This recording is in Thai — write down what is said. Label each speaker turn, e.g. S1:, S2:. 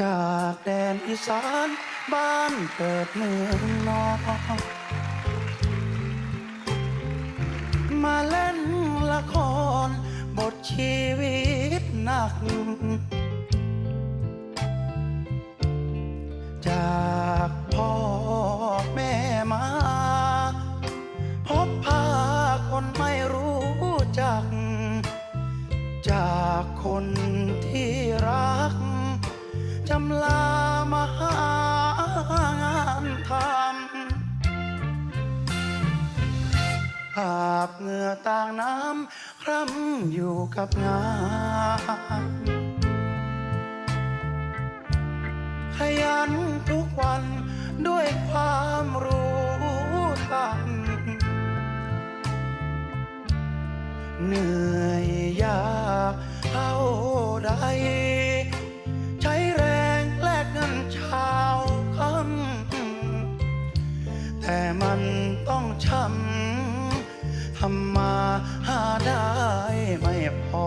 S1: จากแดนอีสานบ้านเกิดเมืองนอกมาเล่นละคร บทชีวิตหนัก จากพ่อแม่มา พบพาคนไม่รู้จัก จากคน จำลามหางานทำอาบเหงื่อต่างน้ำคร่ำอยู่กับงานขยันทุกวันด้วยความรู้ทันเหนื่อยยาก แต่มันต้องช้ำทำมาหาได้ไม่พอ